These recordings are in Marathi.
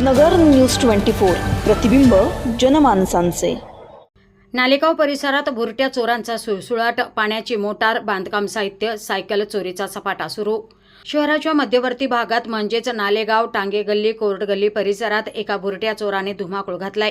नगर न्यूज ट्वेंटी फोर. प्रतिबिंब जनमानसांचे. नालेगाव परिसरात भुरट्या चोरांचा सुळसुळाट पाण्याची मोटार बांधकाम साहित्य सायकल चोरीचा सपाटा सुरू. शहराच्या मध्यवर्ती भागात म्हणजेच नालेगाव टांगे गल्ली कोर्ट गल्ली परिसरात एका भुरट्या चोराने धुमाकूळ घातलाय.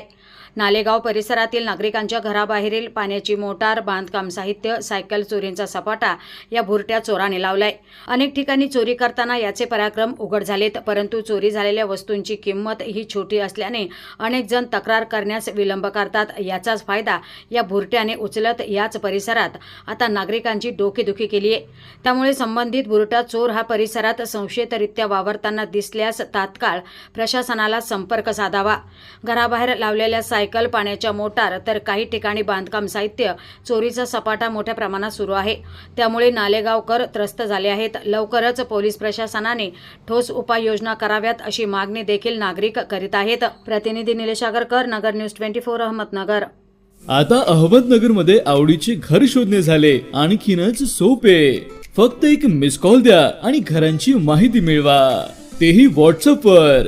नालेगाव परिसरातील नागरिकांच्या घराबाहेरील पाण्याची मोटार बांधकाम साहित्य सायकल चोरींचा सपाटा या भुरट्या चोराने लावलाय. अनेक ठिकाणी चोरी करताना याचे पराक्रम उघड झालेत परंतु चोरी झालेल्या वस्तूंची किंमत ही छोटी असल्याने अनेक जण तक्रार करण्यास विलंब करतात. याचाच फायदा या भुरट्याने उचलत याच परिसरात आता नागरिकांची डोकेदुखी केली आहे. त्यामुळे संबंधित भुरटा चोर हा परिसरात संशयितरित्या वावरताना दिसल्यास तात्काळ प्रशासनाला संपर्क साधावा. घराबाहेर लावलेल्या सायकल पाण्याच्या मोटार तर काही ठिकाणी बांधकाम साहित्य चोरीचा सपाटा मोठ्या प्रमाणात सुरू आहे. त्यामुळे नालेगावकर त्रस्त झाले आहेत. लवकरच पोलीस प्रशासनाने ठोस उपाययोजना कराव्यात अशी मागणी देखील नागरिक करीत आहेत. प्रतिनिधी Nilesh Agarkar Nagar news twenty four Ahmednagar. आता अहमदनगरमध्ये आवडीचे घर शोधणे झाले. आणखीनच सोपे. फक्त एक मिस कॉल द्या आणि घरांची माहिती मिळवा. तेही व्हॉट्सअप वर.